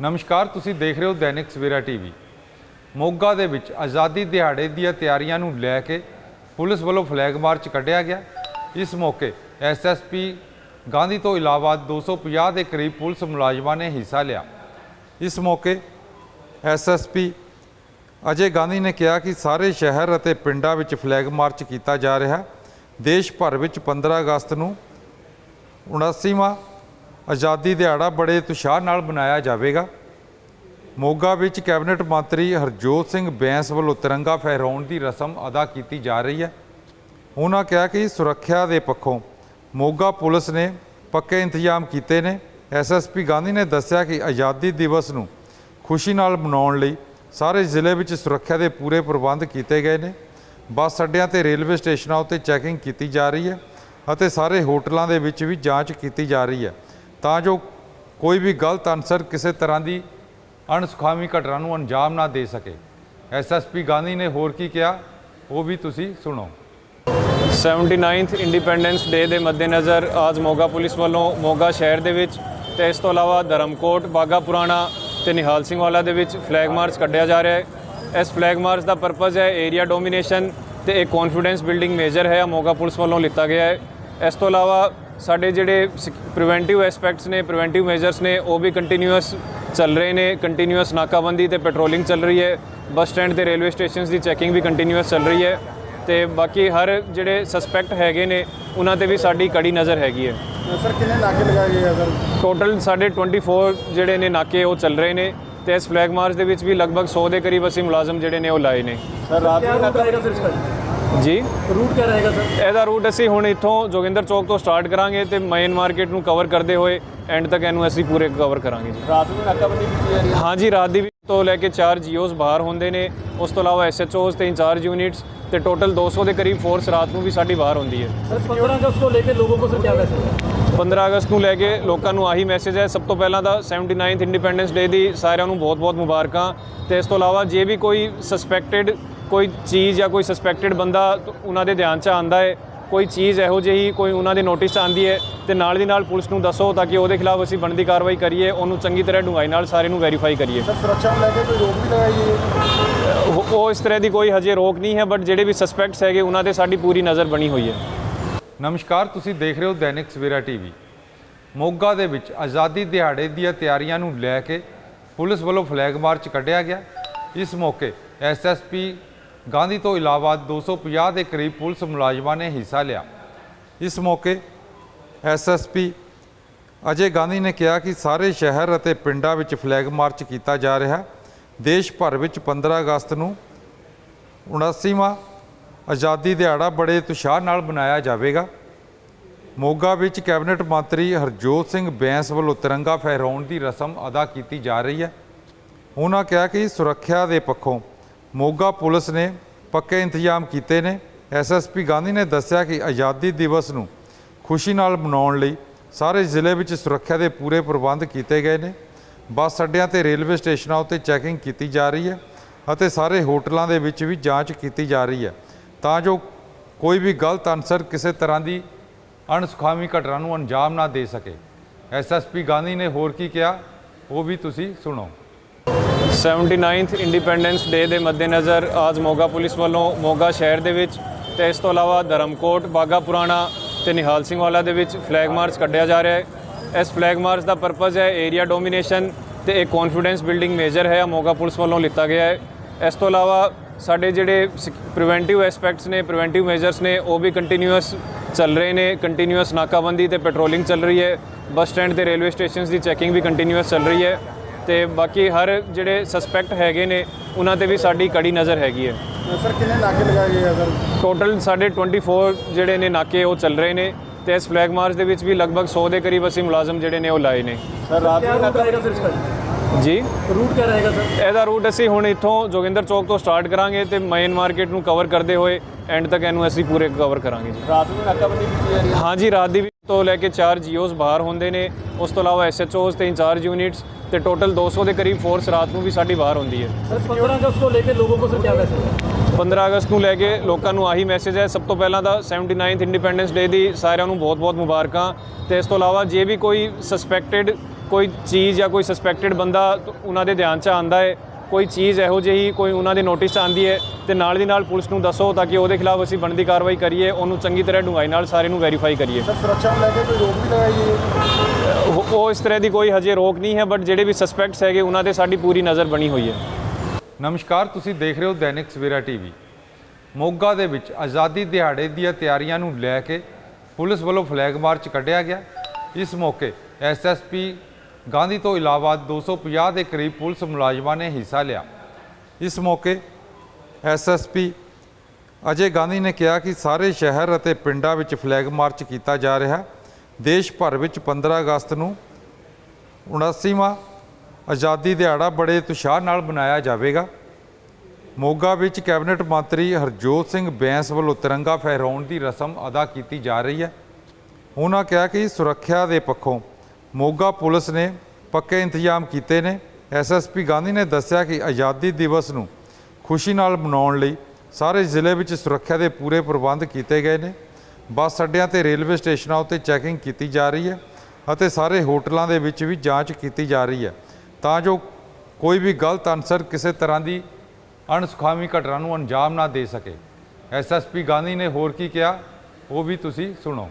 ਨਮਸਕਾਰ, ਤੁਸੀਂ ਦੇਖ ਰਹੇ ਹੋ ਦੈਨਿਕ ਸਵੇਰਾ ਟੀਵੀ। ਮੋਗਾ ਦੇ ਵਿੱਚ ਆਜ਼ਾਦੀ ਦਿਹਾੜੇ ਦੀਆਂ ਤਿਆਰੀਆਂ ਨੂੰ ਲੈ ਕੇ ਪੁਲਿਸ ਵੱਲੋਂ ਫਲੈਗ ਮਾਰਚ ਕੱਢਿਆ ਗਿਆ। ਇਸ ਮੌਕੇ ਐਸਐਸਪੀ ਗਾਂਧੀ ਤੋਂ ਇਲਾਵਾ 250 ਦੇ ਕਰੀਬ ਪੁਲਿਸ ਮੁਲਾਜ਼ਮਾਂ ਨੇ ਹਿੱਸਾ ਲਿਆ। ਇਸ ਮੌਕੇ ਐਸਐਸਪੀ ਅਜੇ ਗਾਂਧੀ ਨੇ ਕਿਹਾ ਕਿ ਸਾਰੇ ਸ਼ਹਿਰ ਅਤੇ ਪਿੰਡਾਂ ਵਿੱਚ ਫਲੈਗ ਮਾਰਚ ਕੀਤਾ ਜਾ ਰਿਹਾ। ਦੇਸ਼ ਭਰ ਵਿੱਚ 15 ਅਗਸਤ ਨੂੰ 79ਵਾਂ ਆਜ਼ਾਦੀ ਦਿਹਾੜਾ ਬੜੇ ਉਤਸ਼ਾਹ ਨਾਲ ਮਨਾਇਆ ਜਾਵੇਗਾ। ਮੋਗਾ ਵਿੱਚ ਕੈਬਨਿਟ ਮੰਤਰੀ ਹਰਜੋਤ ਸਿੰਘ ਬੈਂਸ ਵੱਲੋਂ ਤਿਰੰਗਾ ਫਹਿਰਾਉਣ ਦੀ ਰਸਮ ਅਦਾ ਕੀਤੀ ਜਾ ਰਹੀ ਹੈ। ਉਹਨਾਂ ਕਿਹਾ ਕਿ ਸੁਰੱਖਿਆ ਦੇ ਪੱਖੋਂ ਮੋਗਾ ਪੁਲਿਸ ਨੇ ਪੱਕੇ ਇੰਤਜ਼ਾਮ ਕੀਤੇ ਨੇ। ਐਸਐਸਪੀ ਗਾਂਧੀ ਨੇ ਦੱਸਿਆ ਕਿ ਆਜ਼ਾਦੀ ਦਿਵਸ ਨੂੰ ਖੁਸ਼ੀ ਨਾਲ ਮਨਾਉਣ ਲਈ ਸਾਰੇ ਜ਼ਿਲ੍ਹੇ ਵਿੱਚ ਸੁਰੱਖਿਆ ਦੇ ਪੂਰੇ ਪ੍ਰਬੰਧ ਕੀਤੇ ਗਏ ਨੇ। ਬੱਸ ਅੱਡਿਆਂ ਤੇ ਰੇਲਵੇ ਸਟੇਸ਼ਨਾਂ ਉੱਤੇ ਚੈਕਿੰਗ ਕੀਤੀ ਜਾ ਰਹੀ ਹੈ ਅਤੇ ਸਾਰੇ ਹੋਟਲਾਂ ਦੇ ਵਿੱਚ ਵੀ ਜਾਂਚ ਕੀਤੀ ਜਾ ਰਹੀ ਹੈ। ਤਾਂ ਜੋ ਕੋਈ ਵੀ ਗਲਤ ਅਨਸਰ ਕਿਸੇ ਤਰ੍ਹਾਂ ਦੀ ਅਣਸੁਖਾਵੀ ਘਟਨਾ ਨੂੰ ਅੰਜਾਮ ਨਾ ਦੇ ਸਕੇ। ਐਸਐਸਪੀ ਗਾਂਧੀ ਨੇ ਹੋਰ ਕੀ ਕਿਹਾ, ਉਹ ਵੀ ਤੁਸੀਂ ਸੁਣੋ। 79th ਇੰਡੀਪੈਂਡੈਂਸ ਡੇ ਦੇ ਮੱਦੇਨਜ਼ਰ ਅੱਜ ਮੋਗਾ ਪੁਲਿਸ ਵੱਲੋਂ ਮੋਗਾ ਸ਼ਹਿਰ ਦੇ ਵਿੱਚ ਤੇ ਇਸ ਤੋਂ ਇਲਾਵਾ ਧਰਮਕੋਟ ਬਾਗਾ ਪੁਰਾਣਾ ਤੇ ਨਿਹਾਲ ਸਿੰਘ ਵਾਲਾ ਦੇ ਵਿੱਚ ਫਲੈਗ ਮਾਰਚ ਕੱਢਿਆ ਜਾ ਰਿਹਾ ਹੈ। ਇਸ ਫਲੈਗ ਮਾਰਚ ਦਾ ਪਰਪਸ ਹੈ ਏਰੀਆ ਡੋਮੀਨੇਸ਼ਨ ਤੇ ਇੱਕ ਕੌਨਫੀਡੈਂਸ ਬਿਲਡਿੰਗ ਮੇਜਰ ਹੈ ਮੋਗਾ ਪੁਲਿਸ ਵੱਲੋਂ ਲਿੱਤਾ ਗਿਆ ਹੈ। ਇਸ ਤੋਂ ਇਲਾਵਾ ਸਾਡੇ ਜਿਹੜੇ ਪ੍ਰੀਵੈਂਟਿਵ ਐਸਪੈਕਟਸ ਨੇ ਪ੍ਰੀਵੈਂਟਿਵ ਮੈਜਰਸ ਨੇ ਉਹ ਵੀ ਕੰਟੀਨਿਊਸ ਚੱਲ ਰਹੇ ਨੇ ਕੰਟੀਨਿਊਸ ਨਾਕਾਬੰਦੀ ਤੇ ਪੈਟਰੋਲਿੰਗ ਚੱਲ ਰਹੀ ਹੈ ਬੱਸ ਸਟੈਂਡ ਤੇ ਰੇਲਵੇ ਸਟੇਸ਼ਨਸ ਦੀ ਚੈਕਿੰਗ ਵੀ ਕੰਟੀਨਿਊਸ ਚੱਲ ਰਹੀ ਹੈ ਤੇ ਬਾਕੀ ਹਰ ਜਿਹੜੇ ਸਸਪੈਕਟ ਹੈਗੇ ਨੇ ਉਹਨਾਂ ਤੇ ਵੀ ਸਾਡੀ ਕੜੀ ਨਜ਼ਰ ਹੈਗੀ ਹੈ। ਸਰ ਕਿੰਨੇ ਨਾਕੇ ਲਗਾਏ ਗਏ ਸਰ? ਟੋਟਲ ਸਾਡੇ 24 ਜਿਹੜੇ ਨੇ ਨਾਕੇ ਉਹ ਚੱਲ ਰਹੇ ਨੇ ਤੇ ਇਸ ਫਲੈਗ ਮਾਰਚ ਦੇ ਵਿੱਚ ਵੀ ਲਗਭਗ 100 ਦੇ ਕਰੀਬ ਅਸੀਂ ਮੁਲਾਜ਼ਮ ਜਿਹੜੇ ਨੇ ਉਹ ਲਾਏ ਨੇ। ਸਰ ਰਾਤ ਨੂੰ ਨਾਕਾ ਫਿਰ ਸਰ ਜੀ। ਰੂਟ ਕਿਆ ਰਹੇਗਾ ਸਰ? ਇਹਦਾ ਰੂਟ ਅਸੀਂ ਹੁਣ ਇੱਥੋਂ ਜੋਗਿੰਦਰ ਚੌਕ ਤੋਂ ਸਟਾਰਟ ਕਰਾਂਗੇ ਤੇ ਮੇਨ ਮਾਰਕੀਟ ਨੂੰ ਕਵਰ ਕਰਦੇ ਹੋਏ ਐਂਡ ਤੱਕ ਇਹਨੂੰ ਅਸੀਂ ਪੂਰੇ ਕਵਰ ਕਰਾਂਗੇ ਜੀ। ਰਾਤ ਨੂੰ ਨਾਕਾਬੰਦੀ ਕੀਤੀ ਜਾ ਹੈ। ਹਾਂਜੀ ਰਾਤ ਦੀ ਤੋਂ ਲੈ ਕੇ 4 ਜੀਓਸ ਬਾਹਰ ਹੁੰਦੇ ਨੇ। ਉਸ ਤੋਂ ਇਲਾਵਾ ਐਸਐਚਓਸ ਤੇ ਇੰਚਾਰਜ ਯੂਨਿਟਸ ਤੇ ਟੋਟਲ 200 ਦੇ ਕਰੀਬ ਫੋਰਸ ਰਾਤ ਨੂੰ ਵੀ ਸਾਡੀ ਬਾਹਰ ਹੁੰਦੀ ਹੈ। ਸਰ 15 ਅਗਸਤ ਤੋਂ ਲੈ ਕੇ ਲੋਕਾਂ ਨੂੰ ਸਰ ਕੀ ਮੈਸੇਜ ਹੈ? 15 ਅਗਸਤ ਨੂੰ ਲੈ ਕੇ ਲੋਕਾਂ ਨੂੰ ਆਹੀ ਮੈਸੇਜ ਹੈ। ਸਭ ਤੋਂ ਪਹਿਲਾਂ ਤਾਂ 79th ਇੰਡੀਪੈਂਡੈਂਸ ਡੇ ਦੀ ਸਾਰਿਆਂ ਨੂੰ ਬਹੁਤ-ਬਹੁਤ ਮੁਬਾਰਕਾਂ। ਤੇ ਇਸ ਤੋਂ ਇਲਾਵਾ ਜੇ ਵੀ ਕੋਈ ਸਸਪੈਕਟਡ ਕੋਈ ਚੀਜ਼ ਜਾਂ ਕੋਈ ਸਸਪੈਕਟਡ ਬੰਦਾ ਉਹਨਾਂ ਦੇ ਧਿਆਨ 'ਚ ਆਂਦਾ ਹੈ ਕੋਈ ਚੀਜ਼ ਇਹੋ ਜਿਹੀ ਕੋਈ ਉਹਨਾਂ ਦੇ ਨੋਟਿਸ 'ਚ ਆਂਦੀ ਹੈ ਤੇ ਨਾਲ ਦੀ ਨਾਲ ਪੁਲਿਸ ਨੂੰ ਦੱਸੋ ਤਾਂ ਕਿ ਉਹਦੇ ਖਿਲਾਫ ਅਸੀਂ ਬਣਦੀ ਕਾਰਵਾਈ ਕਰੀਏ ਉਹਨੂੰ ਚੰਗੀ ਤਰ੍ਹਾਂ ਡੂੰਘਾਈ ਨਾਲ ਸਾਰੇ ਨੂੰ ਵੈਰੀਫਾਈ ਕਰੀਏ। ਸਰ ਸੁਰੱਖਿਆ ਨੂੰ ਲੈ ਕੇ ਕੋਈ ਰੋਕ ਵੀ ਲਗਾਈ ਹੈ ਉਹ ਇਸ ਤਰ੍ਹਾਂ ਦੀ ਕੋਈ ਹਜੇ ਰੋਕ ਨਹੀਂ ਹੈ ਬਟ ਜਿਹੜੇ ਵੀ ਸਸਪੈਕਟਸ ਹੈਗੇ ਉਹਨਾਂ ਤੇ ਸਾਡੀ ਪੂਰੀ ਨਜ਼ਰ ਬਣੀ ਹੋਈ ਹੈ। ਨਮਸਕਾਰ ਤੁਸੀਂ ਦੇਖ ਰਹੇ ਹੋ ਦੈਨਿਕ ਸਵੇਰਾ ਟੀਵੀ। ਮੋਗਾ ਦੇ ਵਿੱਚ ਆਜ਼ਾਦੀ ਦਿਹਾੜੇ ਦੀਆਂ ਤਿਆਰੀਆਂ ਨੂੰ ਲੈ ਕੇ ਪੁਲਿਸ ਵੱਲੋਂ ਫਲੈਗ ਮਾਰਚ ਕੱਢਿਆ ਗਿਆ। ਇਸ ਮੌਕੇ ਐਸਐਸਪੀ ਗਾਂਧੀ ਤੋਂ ਇਲਾਵਾ 250 ਦੇ ਕਰੀਬ ਪੁਲਿਸ ਮੁਲਾਜ਼ਮਾਂ ਨੇ ਹਿੱਸਾ ਲਿਆ। ਇਸ ਮੌਕੇ ਐਸਐਸਪੀ ਅਜੇ ਗਾਂਧੀ ਨੇ ਕਿਹਾ ਕਿ ਸਾਰੇ ਸ਼ਹਿਰ ਅਤੇ ਪਿੰਡਾਂ ਵਿੱਚ ਫਲੈਗ ਮਾਰਚ ਕੀਤਾ ਜਾ ਰਿਹਾ। ਦੇਸ਼ ਭਰ ਵਿੱਚ 15 ਅਗਸਤ ਨੂੰ 79ਵਾਂ ਆਜ਼ਾਦੀ ਦਿਹਾੜਾ ਬੜੇ ਉਤਸ਼ਾਹ ਨਾਲ ਮਨਾਇਆ ਜਾਵੇਗਾ। ਮੋਗਾ ਵਿੱਚ ਕੈਬਨਿਟ ਮੰਤਰੀ ਹਰਜੋਤ ਸਿੰਘ ਬੈਂਸ ਵੱਲੋਂ ਤਿਰੰਗਾ ਫਹਿਰਾਉਣ ਦੀ ਰਸਮ ਅਦਾ ਕੀਤੀ ਜਾ ਰਹੀ ਹੈ। ਉਹਨਾਂ ਕਿਹਾ ਕਿ ਸੁਰੱਖਿਆ ਦੇ ਪੱਖੋਂ ਮੋਗਾ ਪੁਲਿਸ ਨੇ ਪੱਕੇ ਇੰਤਜ਼ਾਮ ਕੀਤੇ ਨੇ। ਐਸਐਸਪੀ ਗਾਂਧੀ ਨੇ ਦੱਸਿਆ ਕਿ ਆਜ਼ਾਦੀ ਦਿਵਸ ਨੂੰ ਖੁਸ਼ੀ ਨਾਲ ਮਨਾਉਣ ਲਈ ਸਾਰੇ ਜ਼ਿਲ੍ਹੇ ਵਿੱਚ ਸੁਰੱਖਿਆ ਦੇ ਪੂਰੇ ਪ੍ਰਬੰਧ ਕੀਤੇ ਗਏ ਨੇ। ਬੱਸ ਅੱਡਿਆਂ ਤੇ ਰੇਲਵੇ ਸਟੇਸ਼ਨਾਂ ਉੱਤੇ ਚੈਕਿੰਗ ਕੀਤੀ ਜਾ ਰਹੀ ਹੈ ਅਤੇ ਸਾਰੇ ਹੋਟਲਾਂ ਦੇ ਵਿੱਚ ਵੀ ਜਾਂਚ ਕੀਤੀ ਜਾ ਰਹੀ ਹੈ। ਤਾਂ ਜੋ ਕੋਈ ਵੀ ਗਲਤ ਅਨਸਰ ਕਿਸੇ ਤਰ੍ਹਾਂ ਦੀ ਅਣਸੁਖਾਵੀ ਘਟਨਾ ਨੂੰ ਅੰਜਾਮ ਨਾ ਦੇ ਸਕੇ। ਐਸਐਸਪੀ ਗਾਂਧੀ ਨੇ ਹੋਰ ਕੀ ਕਿਹਾ, ਉਹ ਵੀ ਤੁਸੀਂ ਸੁਣੋ। 79th ਇੰਡੀਪੈਂਡੈਂਸ ਡੇ ਦੇ ਮੱਦੇਨਜ਼ਰ ਅੱਜ ਮੋਗਾ ਪੁਲਿਸ ਵੱਲੋਂ ਮੋਗਾ ਸ਼ਹਿਰ ਦੇ ਵਿੱਚ ਤੇ ਇਸ ਤੋਂ ਇਲਾਵਾ ਧਰਮਕੋਟ ਬਾਗਾ ਪੁਰਾਣਾ ਤੇ ਨਿਹਾਲ ਸਿੰਘ ਵਾਲਾ ਦੇ ਵਿੱਚ ਫਲੈਗ ਮਾਰਚ ਕੱਢਿਆ ਜਾ ਰਿਹਾ ਹੈ। ਇਸ ਫਲੈਗ ਮਾਰਚ ਦਾ ਪਰਪਸ ਹੈ ਏਰੀਆ ਡੋਮੀਨੇਸ਼ਨ ਤੇ ਇੱਕ ਕੌਨਫੀਡੈਂਸ ਬਿਲਡਿੰਗ ਮੇਜਰ ਹੈ ਮੋਗਾ ਪੁਲਿਸ ਵੱਲੋਂ ਲਿੱਤਾ ਗਿਆ ਹੈ। ਇਸ ਤੋਂ ਇਲਾਵਾ ਸਾਡੇ ਜਿਹੜੇ ਪ੍ਰੀਵੈਂਟਿਵ ਐਸਪੈਕਟਸ ਨੇ ਪ੍ਰੀਵੈਂਟਿਵ ਮੇਜਰਸ ਨੇ, ਉਹ ਵੀ ਕੰਟੀਨਿਊਅਸ ਚੱਲ ਰਹੇ ਨੇ ਕੰਟੀਨਿਊਅਸ ਨਾਕਾਬੰਦੀ ਤੇ ਪੈਟਰੋਲਿੰਗ ਚੱਲ ਰਹੀ ਹੈ। ਬੱਸ ਸਟੈਂਡ ਤੇ ਰੇਲਵੇ ਸਟੇਸ਼ਨਸ ਦੀ ਚੈਕਿੰਗ ਵੀ ਕੰਟੀਨਿਊਅਸ ਚੱਲ ਰਹੀ ਹੈ। ਤੇ ਬਾਕੀ ਹਰ ਜਿਹੜੇ ਸਸਪੈਕਟ ਹੈਗੇ ਨੇ ਉਹਨਾਂ ਤੇ ਵੀ ਸਾਡੀ ਕੜੀ ਨਜ਼ਰ ਹੈਗੀ ਹੈ। ਸਰ ਕਿੰਨੇ ਨਾਕੇ ਲਗਾਏ ਗਏ ਸਰ? ਟੋਟਲ ਸਾਡੇ 24 ਜਿਹੜੇ ਨੇ ਨਾਕੇ ਉਹ ਚੱਲ ਰਹੇ ਨੇ ਤੇ ਇਸ ਫਲੈਗ ਮਾਰਚ ਦੇ ਵਿੱਚ ਵੀ ਲਗਭਗ 100 ਦੇ ਕਰੀਬ ਅਸੀਂ ਮੁਲਾਜ਼ਮ ਜਿਹੜੇ ਨੇ ਉਹ ਲਾਏ ਨੇ। ਸਰ ਰਾਤ ਨੂੰ ਨਾਕਾ ਰਹੇਗਾ ਫਿਰ ਸਰ ਜੀ? ਰੂਟ ਕਿਆ ਰਹੇਗਾ ਸਰ? ਇਹਦਾ ਰੂਟ ਅਸੀਂ ਹੁਣ ਇੱਥੋਂ ਜੋਗਿੰਦਰ ਚੌਕ ਤੋਂ ਸਟਾਰਟ ਕਰਾਂਗੇ ਤੇ ਮੇਨ ਮਾਰਕੀਟ ਨੂੰ ਕਵਰ ਕਰਦੇ ਹੋਏ ਐਂਡ ਤੱਕ ਇਹਨੂੰ ਅਸੀਂ ਪੂਰੇ ਕਵਰ ਕਰਾਂਗੇ ਜੀ। ਰਾਤ ਨੂੰ ਨਾਕਾਬੰਦੀ ਕੀਤੀ ਜਾ ਰਹੀ ਹੈ? ਹਾਂਜੀ ਰਾਤ ਦੀ ਤੋਂ ਲੈ ਕੇ 4 ਜੀਓਸ ਬਾਹਰ ਹੁੰਦੇ ਨੇ। ਉਸ ਤੋਂ ਇਲਾਵਾ ਐਸਐਚਓਸ ਤੇ ਇੰਚਾਰਜ ਯੂਨਿਟਸ ਤੇ ਟੋਟਲ 200 ਦੇ ਕਰੀਬ ਫੋਰਸ ਰਾਤ ਨੂੰ ਵੀ ਸਾਡੀ ਬਾਹਰ ਹੁੰਦੀ ਹੈ। ਸਰ 15 ਅਗਸਤ ਨੂੰ ਲੈ ਕੇ ਲੋਕਾਂ ਨੂੰ ਸਰ ਕੀ ਮੈਸੇਜ ਹੈ? 15 ਅਗਸਤ ਨੂੰ ਲੈ ਕੇ ਲੋਕਾਂ ਨੂੰ ਆਹੀ ਮੈਸੇਜ ਹੈ ਸਭ ਤੋਂ ਪਹਿਲਾਂ ਤਾਂ 79th ਇੰਡੀਪੈਂਡੈਂਸ ਡੇ ਦੀ ਸਾਰਿਆਂ ਨੂੰ ਬਹੁਤ-ਬਹੁਤ ਮੁਬਾਰਕਾਂ ਤੇ ਇਸ ਤੋਂ ਇਲਾਵਾ ਜੇ ਵੀ ਕੋਈ ਸਸਪੈਕਟਡ ਕੋਈ ਚੀਜ਼ ਜਾਂ ਕੋਈ ਸਸਪੈਕਟਡ ਬੰਦਾ ਉਹਨਾਂ ਦੇ ਧਿਆਨ 'ਚ ਆਂਦਾ ਹੈ ਕੋਈ ਚੀਜ਼ ਇਹੋ ਜਿਹੀ ਕੋਈ ਉਹਨਾਂ ਦੇ ਨੋਟਿਸ ਆਂਦੀ ਹੈ ਤੇ ਨਾਲ ਦੀ ਨਾਲ ਪੁਲਿਸ ਨੂੰ ਦੱਸੋ ਤਾਂ ਕਿ ਉਹਦੇ ਖਿਲਾਫ ਅਸੀਂ ਬਣਦੀ ਕਾਰਵਾਈ ਕਰੀਏ ਉਹਨੂੰ ਚੰਗੀ ਤਰ੍ਹਾਂ ਡੂੰਘਾਈ ਨਾਲ ਸਾਰੇ ਨੂੰ ਵੈਰੀਫਾਈ ਕਰੀਏ। ਸਰ ਸੁਰੱਖਿਆ ਨੂੰ ਲੈ ਕੇ ਕੋਈ ਰੋਕ ਵੀ ਲਗਾਈ ਹੈ ਉਹ ਇਸ ਤਰ੍ਹਾਂ ਦੀ ਕੋਈ ਹਜੇ ਰੋਕ ਨਹੀਂ ਹੈ ਬਟ ਜਿਹੜੇ ਵੀ ਸਸਪੈਕਟਸ ਹੈਗੇ ਉਹਨਾਂ ਤੇ ਸਾਡੀ ਪੂਰੀ ਨਜ਼ਰ ਬਣੀ ਹੋਈ ਹੈ। ਨਮਸਕਾਰ ਤੁਸੀਂ ਦੇਖ ਰਹੇ ਹੋ ਦੈਨਿਕ ਸਵੇਰਾ ਟੀਵੀ। ਮੋਗਾ ਦੇ ਵਿੱਚ ਆਜ਼ਾਦੀ ਦਿਹਾੜੇ ਦੀਆਂ ਤਿਆਰੀਆਂ ਨੂੰ ਲੈ ਕੇ ਪੁਲਿਸ ਵੱਲੋਂ ਫਲੈਗ ਮਾਰਚ ਕੱਢਿਆ ਗਿਆ। ਇਸ ਮੌਕੇ ਐਸਐਸਪੀ ਗਾਂਧੀ ਤੋਂ ਇਲਾਵਾ 250 ਦੇ ਕਰੀਬ ਪੁਲਿਸ ਮੁਲਾਜ਼ਮਾਂ ਨੇ ਹਿੱਸਾ ਲਿਆ। ਇਸ ਮੌਕੇ ਐਸਐਸਪੀ ਅਜੇ ਗਾਂਧੀ ਨੇ ਕਿਹਾ ਕਿ ਸਾਰੇ ਸ਼ਹਿਰ ਅਤੇ ਪਿੰਡਾਂ ਵਿੱਚ ਫਲੈਗ ਮਾਰਚ ਕੀਤਾ ਜਾ ਰਿਹਾ। ਦੇਸ਼ ਭਰ ਵਿੱਚ 15 ਅਗਸਤ ਨੂੰ 79ਵਾਂ ਆਜ਼ਾਦੀ ਦਿਹਾੜਾ ਬੜੇ ਉਤਸ਼ਾਹ ਨਾਲ ਮਨਾਇਆ ਜਾਵੇਗਾ। ਮੋਗਾ ਵਿੱਚ ਕੈਬਨਿਟ ਮੰਤਰੀ ਹਰਜੋਤ ਸਿੰਘ ਬੈਂਸ ਵੱਲੋਂ ਤਿਰੰਗਾ ਫਹਿਰਾਉਣ ਦੀ ਰਸਮ ਅਦਾ ਕੀਤੀ ਜਾ ਰਹੀ ਹੈ। ਉਹਨਾਂ ਕਿਹਾ ਕਿ ਸੁਰੱਖਿਆ ਦੇ ਪੱਖੋਂ ਮੋਗਾ ਪੁਲਿਸ ਨੇ ਪੱਕੇ ਇੰਤਜ਼ਾਮ ਕੀਤੇ ਨੇ। ਐਸਐਸਪੀ ਗਾਂਧੀ ਨੇ ਦੱਸਿਆ ਕਿ ਆਜ਼ਾਦੀ ਦਿਵਸ ਨੂੰ ਖੁਸ਼ੀ ਨਾਲ ਮਨਾਉਣ ਲਈ ਸਾਰੇ ਜ਼ਿਲ੍ਹੇ ਵਿੱਚ ਸੁਰੱਖਿਆ ਦੇ ਪੂਰੇ ਪ੍ਰਬੰਧ ਕੀਤੇ ਗਏ ਨੇ। ਬੱਸ ਅੱਡਿਆਂ ਤੇ ਰੇਲਵੇ ਸਟੇਸ਼ਨਾਂ ਉੱਤੇ ਚੈਕਿੰਗ ਕੀਤੀ ਜਾ ਰਹੀ ਹੈ ਅਤੇ ਸਾਰੇ ਹੋਟਲਾਂ ਦੇ ਵਿੱਚ ਵੀ ਜਾਂਚ ਕੀਤੀ ਜਾ ਰਹੀ ਹੈ। ਤਾਂ ਜੋ ਕੋਈ ਵੀ ਗਲਤ ਅਨਸਰ ਕਿਸੇ ਤਰ੍ਹਾਂ ਦੀ ਅਣਸੁਖਾਵੀ ਘਟਨਾ ਨੂੰ ਅੰਜਾਮ ਨਾ ਦੇ ਸਕੇ। ਐਸਐਸਪੀ ਗਾਂਧੀ ਨੇ ਹੋਰ ਕੀ ਕਿਹਾ, ਉਹ ਵੀ ਤੁਸੀਂ ਸੁਣੋ।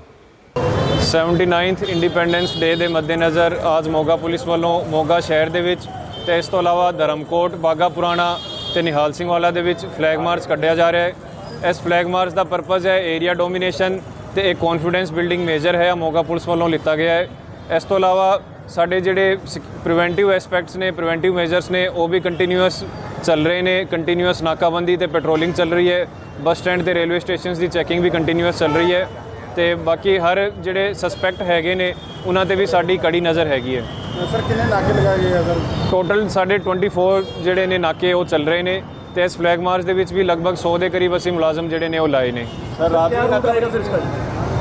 79th ਇੰਡੀਪੈਂਡੈਂਸ ਡੇ ਦੇ ਮੱਦੇਨਜ਼ਰ ਅੱਜ ਮੋਗਾ ਪੁਲਿਸ ਵੱਲੋਂ ਮੋਗਾ ਸ਼ਹਿਰ ਦੇ ਵਿੱਚ ਤੇ ਇਸ ਤੋਂ ਇਲਾਵਾ ਧਰਮਕੋਟ ਬਾਗਾ ਪੁਰਾਣਾ ਤੇ ਨਿਹਾਲ ਸਿੰਘ ਵਾਲਾ ਦੇ ਵਿੱਚ ਫਲੈਗ ਮਾਰਚ ਕੱਢਿਆ ਜਾ ਰਿਹਾ ਹੈ। ਇਸ ਫਲੈਗ ਮਾਰਚ ਦਾ ਪਰਪਸ ਹੈ ਏਰੀਆ ਡੋਮੀਨੇਸ਼ਨ ਤੇ ਇੱਕ ਕੌਨਫੀਡੈਂਸ ਬਿਲਡਿੰਗ ਮੇਜਰ ਹੈ ਮੋਗਾ ਪੁਲਿਸ ਵੱਲੋਂ ਲਿੱਤਾ ਗਿਆ ਹੈ। ਇਸ ਤੋਂ ਇਲਾਵਾ ਸਾਡੇ ਜਿਹੜੇ ਪ੍ਰੀਵੈਂਟਿਵ ਐਸਪੈਕਟਸ ਨੇ ਪ੍ਰੀਵੈਂਟਿਵ ਮੇਜਰਸ ਨੇ, ਉਹ ਵੀ ਕੰਟੀਨਿਊਅਸ ਚੱਲ ਰਹੇ ਨੇ ਕੰਟੀਨਿਊਅਸ ਨਾਕਾਬੰਦੀ ਤੇ ਪੈਟਰੋਲਿੰਗ ਚੱਲ ਰਹੀ ਹੈ। ਬੱਸ ਸਟੈਂਡ ਤੇ ਰੇਲਵੇ ਸਟੇਸ਼ਨਸ ਦੀ ਚੈਕਿੰਗ ਵੀ ਕੰਟੀਨਿਊਅਸ ਚੱਲ ਰਹੀ ਹੈ। ਤੇ ਬਾਕੀ ਹਰ ਜਿਹੜੇ ਸਸਪੈਕਟ ਹੈਗੇ ਨੇ ਉਹਨਾਂ ਤੇ ਵੀ ਸਾਡੀ ਕੜੀ ਨਜ਼ਰ ਹੈਗੀ ਹੈ। ਸਰ ਕਿੰਨੇ ਨਾਕੇ ਲਗਾਏ ਆ ਸਰ? ਟੋਟਲ ਸਾਡੇ 24 ਜਿਹੜੇ ਨੇ ਨਾਕੇ ਉਹ ਚੱਲ ਰਹੇ ਨੇ ਤੇ ਇਸ ਫਲੈਗ ਮਾਰਚ ਦੇ ਵਿੱਚ ਵੀ ਲਗਭਗ 100 ਦੇ ਕਰੀਬ ਅਸੀਂ ਮੁਲਾਜ਼ਮ ਜਿਹੜੇ ਨੇ ਉਹ ਲਾਏ ਨੇ। ਸਰ ਰਾਤ ਨੂੰ ਨਾਕਾ ਫਿਰ ਸਰ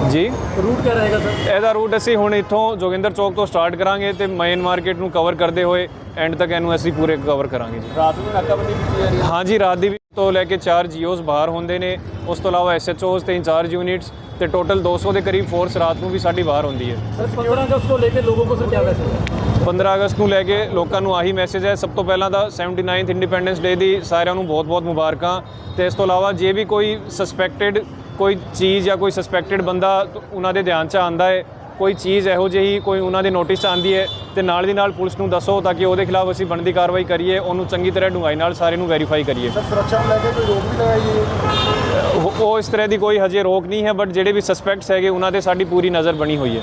ਜੀ। ਰੂਟ ਕਿਆ ਰਹੇਗਾ ਸਰ? ਇਹਦਾ ਰੂਟ ਅਸੀਂ ਹੁਣ ਇੱਥੋਂ ਜੋਗਿੰਦਰ ਚੌਕ ਤੋਂ ਸਟਾਰਟ ਕਰਾਂਗੇ ਤੇ ਮੇਨ ਮਾਰਕੀਟ ਨੂੰ ਕਵਰ ਕਰਦੇ ਹੋਏ ਐਂਡ ਤੱਕ ਇਹਨੂੰ ਅਸੀਂ ਪੂਰੇ ਕਵਰ ਕਰਾਂਗੇ ਜੀ। ਰਾਤ ਨੂੰ ਨਾਕਾਬੰਦੀ ਕੀਤੀ ਜਾ ਹੈ। ਹਾਂਜੀ ਰਾਤ ਦੀ ਤੋਂ ਲੈ ਕੇ 4 ਜੀਓਸ ਬਾਹਰ ਹੁੰਦੇ ਨੇ। ਉਸ ਤੋਂ ਇਲਾਵਾ ਐਸਐਚਓਸ ਤੇ ਚਾਰ ਯੂਨਿਟਸ ਤੇ ਟੋਟਲ 200 ਦੇ ਕਰੀਬ ਫੋਰਸ ਰਾਤ ਨੂੰ ਵੀ ਸਾਡੀ ਬਾਹਰ ਹੁੰਦੀ ਹੈ। ਸਰ 15 ਅਗਸਤ ਤੋਂ ਲੈ ਕੇ ਲੋਕਾਂ ਨੂੰ ਸਰ ਕੀ ਮੈਸੇਜ ਹੈ? 15 ਅਗਸਤ ਨੂੰ ਲੈ ਕੇ ਲੋਕਾਂ ਨੂੰ ਆਹੀ ਮੈਸੇਜ ਹੈ। ਸਭ ਤੋਂ ਪਹਿਲਾਂ ਤਾਂ 79th ਇੰਡੀਪੈਂਡੈਂਸ ਡੇ ਦੀ ਸਾਰਿਆਂ ਨੂੰ ਬਹੁਤ-ਬਹੁਤ ਮੁਬਾਰਕਾਂ। ਤੇ ਇਸ ਤੋਂ ਇਲਾਵਾ ਜੇ ਵੀ ਕੋਈ ਸਸਪੈਕਟਡ ਕੋਈ ਚੀਜ਼ ਜਾਂ ਕੋਈ ਸਸਪੈਕਟਡ ਬੰਦਾ ਉਹਨਾਂ ਦੇ ਧਿਆਨ 'ਚ ਆਂਦਾ ਹੈ ਕੋਈ ਚੀਜ਼ ਇਹੋ ਜਿਹੀ ਕੋਈ ਉਹਨਾਂ ਦੇ ਨੋਟਿਸ 'ਚ ਆਂਦੀ ਹੈ ਤੇ ਨਾਲ ਦੀ ਨਾਲ ਪੁਲਿਸ ਨੂੰ ਦੱਸੋ ਤਾਂ ਕਿ ਉਹਦੇ ਖਿਲਾਫ ਅਸੀਂ ਬਣਦੀ ਕਾਰਵਾਈ ਕਰੀਏ ਉਹਨੂੰ ਚੰਗੀ ਤਰ੍ਹਾਂ ਡੂੰਘਾਈ ਨਾਲ ਸਾਰੇ ਨੂੰ ਵੈਰੀਫਾਈ ਕਰੀਏ। ਸਰ ਸੁਰੱਖਿਆ ਨੂੰ ਲੈ ਕੇ ਕੋਈ ਰੋਕ ਵੀ ਲਗਾਈ ਗਈ ਹੈ ਉਹ ਇਸ ਤਰ੍ਹਾਂ ਦੀ ਕੋਈ ਹਜੇ ਰੋਕ ਨਹੀਂ ਹੈ ਬਟ ਜਿਹੜੇ ਵੀ ਸਸਪੈਕਟਸ ਹੈਗੇ ਉਹਨਾਂ ਤੇ ਸਾਡੀ ਪੂਰੀ ਨਜ਼ਰ ਬਣੀ ਹੋਈ ਹੈ।